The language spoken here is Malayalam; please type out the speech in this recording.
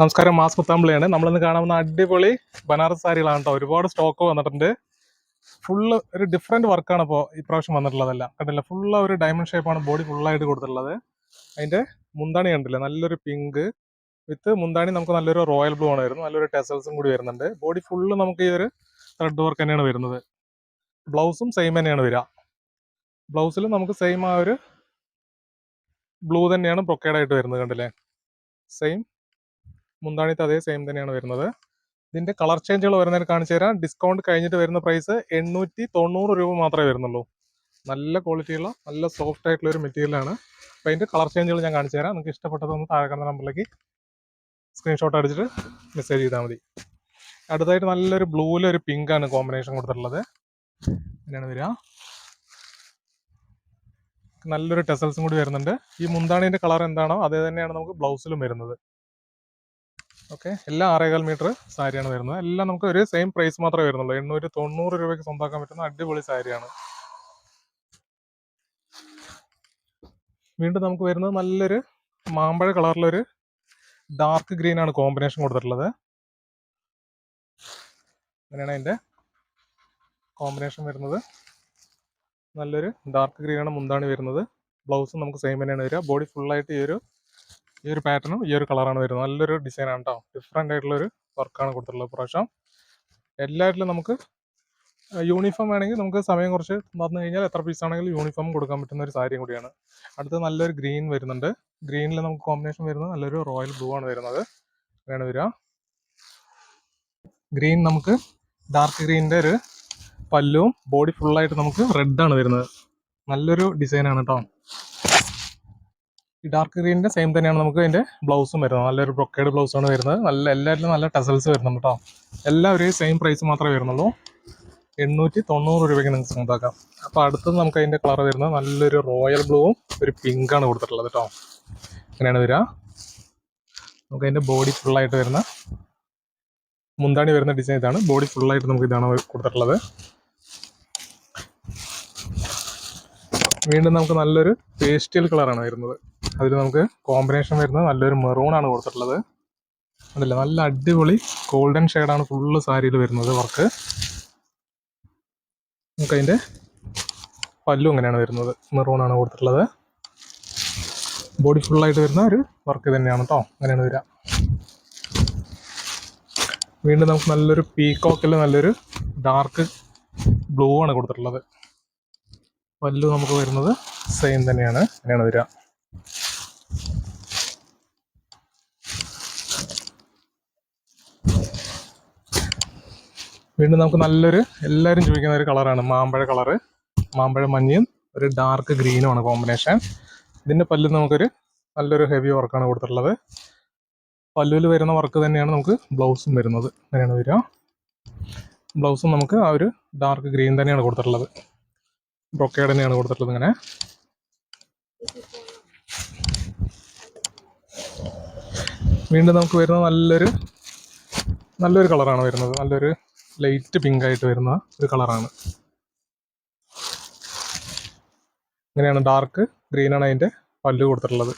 നമസ്കാരം മാസ് മുത്താമ്പിളിയാണ് നമ്മളിന്ന് കാണാവുന്ന അടിപൊളി ബനാറസ് സാരികളാണ് കേട്ടോ ഒരുപാട് സ്റ്റോക്ക് വന്നിട്ടുണ്ട്. ഫുള്ള് ഒരു ഡിഫറെന്റ് വർക്കാണ് ഇപ്പോൾ ഇപ്രാവശ്യം വന്നിട്ടുള്ളതല്ല. കണ്ടില്ല? ഫുള്ള് ഒരു ഡയമണ്ട് ഷേപ്പാണ് ബോഡി ഫുള്ളായിട്ട് കൊടുത്തിട്ടുള്ളത്. അതിന്റെ മുന്താണി കണ്ടില്ല? നല്ലൊരു പിങ്ക് വിത്ത് മുന്താണി നമുക്ക് നല്ലൊരു റോയൽ ബ്ലൂ ആണ് വരുന്നത്. നല്ലൊരു ടെസൽസും കൂടി വരുന്നുണ്ട്. ബോഡി ഫുള്ള് നമുക്ക് ഈ ഒരു ത്രെഡ് വർക്ക് തന്നെയാണ് വരുന്നത്. ബ്ലൗസും സെയിം തന്നെയാണ് വരിക. ബ്ലൗസിൽ നമുക്ക് സെയിം ആ ഒരു ബ്ലൂ തന്നെയാണ് ആയിട്ട് വരുന്നത് കണ്ടില്ലേ? സെയിം മുന്താണിത്ത് അതേ സെയിം തന്നെയാണ് വരുന്നത്. ഇതിന്റെ കളർ ചേഞ്ചുകൾ വരുന്നതിന് കാണിച്ചു തരാം. ഡിസ്കൗണ്ട് കഴിഞ്ഞിട്ട് വരുന്ന പ്രൈസ് എണ്ണൂറ്റി തൊണ്ണൂറ് രൂപ മാത്രമേ വരുന്നുള്ളൂ. നല്ല ക്വാളിറ്റിയുള്ള നല്ല സോഫ്റ്റ് ആയിട്ടുള്ള ഒരു മെറ്റീരിയലാണ് അപ്പോൾ അതിന്റെ കളർ ചേഞ്ചുകൾ ഞാൻ കാണിച്ചു തരാം. നിങ്ങൾക്ക് ഇഷ്ടപ്പെട്ടതൊന്ന് താഴെ കാണുന്ന നമ്പറിലേക്ക് സ്ക്രീൻഷോട്ട് അടിച്ചിട്ട് മെസ്സേജ് ചെയ്താൽ മതി. അടുത്തായിട്ട് നല്ലൊരു ബ്ലൂവിൽ ഒരു പിങ്ക് ആണ് കോമ്പിനേഷൻ കൊടുത്തിട്ടുള്ളത്. അങ്ങനെയാണ് വരിക. നല്ലൊരു ടെസൽസും കൂടി വരുന്നുണ്ട്. ഈ മുന്താണിന്റെ കളർ എന്താണോ അതേ തന്നെയാണ് നമുക്ക് ബ്ലൗസിലും വരുന്നത്. ഓക്കെ. എല്ലാം ആറേകാൽ മീറ്റർ സാരിയാണ് വരുന്നത്. എല്ലാം നമുക്ക് ഒരു സെയിം പ്രൈസ് മാത്രമേ വരുന്നുള്ളൂ. എണ്ണൂറ്റി തൊണ്ണൂറ് രൂപയ്ക്ക് സ്വന്തമാക്കാൻ പറ്റുന്ന അടിപൊളി സാരിയാണ്. വീണ്ടും നമുക്ക് വരുന്നത് നല്ലൊരു മാമ്പഴ കളറിലൊരു ഡാർക്ക് ഗ്രീൻ ആണ് കോമ്പിനേഷൻ കൊടുത്തിട്ടുള്ളത്. അങ്ങനെയാണ് അതിന്റെ കോമ്പിനേഷൻ വരുന്നത്. നല്ലൊരു ഡാർക്ക് ഗ്രീൻ ആണ് മുന്താണി വരുന്നത്. ബ്ലൗസും നമുക്ക് സെയിം തന്നെയാണ് വരിക. ബോഡി ഫുള്ളായിട്ട് ഈ ഒരു ഈ ഒരു പാറ്റേണും ഈ ഒരു കളറാണ് വരുന്നത്. നല്ലൊരു ഡിസൈൻ ആണ് കേട്ടോ ഡിഫറെന്റ് ആയിട്ടുള്ള ഒരു വർക്കാണ് കൊടുത്തിട്ടുള്ളത് പ്രാവശ്യം എല്ലാറ്റിലും നമുക്ക് യൂണിഫോം വേണമെങ്കിൽ നമുക്ക് സമയം കുറച്ച് വന്നു കഴിഞ്ഞാൽ എത്ര പീസ് ആണെങ്കിലും യൂണിഫോം കൊടുക്കാൻ പറ്റുന്ന ഒരു സാരിയും കൂടിയാണ്. അടുത്ത് നല്ലൊരു ഗ്രീൻ വരുന്നുണ്ട്. ഗ്രീനിൽ നമുക്ക് കോമ്പിനേഷൻ വരുന്നത് നല്ലൊരു റോയൽ ബ്ലൂ ആണ് വരുന്നത്. വേണം വരിക. ഗ്രീൻ നമുക്ക് ഡാർക്ക് ഗ്രീനിന്റെ ഒരു പല്ലും ബോഡി ഫുള്ളായിട്ട് നമുക്ക് റെഡ് ആണ് വരുന്നത്. നല്ലൊരു ഡിസൈനാണ് കേട്ടോ ഈ ഡാർക്ക് ഗ്രീനിന്റെ സെയിം തന്നെയാണ് നമുക്ക് അതിന്റെ ബ്ലൗസും വരുന്നത്. നല്ലൊരു ബ്രൊക്കേഡ് ബ്ലൗസ് ആണ് വരുന്നത്. നല്ല എല്ലാവരിലും നല്ല ടെസൽസ് വരുന്നുണ്ട് കേട്ടോ എല്ലാം ഒരേ സെയിം പ്രൈസ് മാത്രമേ വരുന്നുള്ളൂ. എണ്ണൂറ്റി തൊണ്ണൂറ് രൂപയ്ക്ക് നിങ്ങൾക്ക് സ്വന്തമാക്കാം. അപ്പോൾ അടുത്തത് നമുക്ക് അതിന്റെ കളർ വരുന്നത് നല്ലൊരു റോയൽ ബ്ലൂവും ഒരു പിങ്കാണ് കൊടുത്തിട്ടുള്ളത് കേട്ടോ അങ്ങനെയാണ് വരിക. നമുക്ക് അതിന്റെ ബോഡി ഫുള്ളായിട്ട് വരുന്ന മുന്താണി വരുന്ന ഡിസൈൻ ഇതാണ്. ബോഡി ഫുള്ളായിട്ട് നമുക്ക് ഇതാണ് കൊടുത്തിട്ടുള്ളത്. വീണ്ടും നമുക്ക് നല്ലൊരു പേസ്റ്റൽ കളറാണ് വരുന്നത്. അതിൽ നമുക്ക് കോമ്പിനേഷൻ വരുന്നത് നല്ലൊരു മെറൂൺ ആണ് കൊടുത്തിട്ടുള്ളത്. അതല്ല നല്ല അടിപൊളി ഗോൾഡൻ ഷെയ്ഡാണ് ഫുള്ള് സാരിയിൽ വരുന്നത് വർക്ക് നമുക്ക് അതിന്റെ പല്ലും അങ്ങനെയാണ് വരുന്നത്. മെറൂൺ ആണ് കൊടുത്തിട്ടുള്ളത്. ബോഡി ഫുള്ളായിട്ട് വരുന്ന ഒരു വർക്ക് തന്നെയാണ് കേട്ടോ അങ്ങനെയാണ് വരിക. വീണ്ടും നമുക്ക് നല്ലൊരു പീക്കോക്കിൽ നല്ലൊരു ഡാർക്ക് ബ്ലൂ ആണ് കൊടുത്തിട്ടുള്ളത്. പല്ലു നമുക്ക് വരുന്നത് സെയിം തന്നെയാണ്. അങ്ങനെയാണ് വരിക. വീണ്ടും നമുക്ക് നല്ലൊരു എല്ലാവരും ചോദിക്കുന്ന ഒരു കളറാണ്. മാമ്പഴ കളറ് മാമ്പഴ മഞ്ഞയും ഒരു ഡാർക്ക് ഗ്രീനുമാണ് കോമ്പിനേഷൻ ഇതിന്റെ പല്ല് നമുക്കൊരു നല്ലൊരു ഹെവി വർക്കാണ് കൊടുത്തിട്ടുള്ളത്. പല്ലുവിൽ വരുന്ന വർക്ക് തന്നെയാണ് നമുക്ക് ബ്ലൗസും വരുന്നത്. അങ്ങനെയാണ് വരിക. ബ്ലൗസും നമുക്ക് ആ ഒരു ഡാർക്ക് ഗ്രീൻ തന്നെയാണ് കൊടുത്തിട്ടുള്ളത്. ബ്രൊക്കേഡ് തന്നെയാണ് കൊടുത്തിട്ടുള്ളത് ഇങ്ങനെ. വീണ്ടും നമുക്ക് വരുന്നത് നല്ലൊരു നല്ലൊരു കളറാണ് വരുന്നത്. നല്ലൊരു ലൈറ്റ് പിങ്ക് ആയിട്ട് വരുന്ന ഒരു കളറാണ്. ഇങ്ങനെയാണ് ഡാർക്ക് ഗ്രീനാണ് അതിന്റെ പല്ല് കൊടുത്തിട്ടുള്ളത്.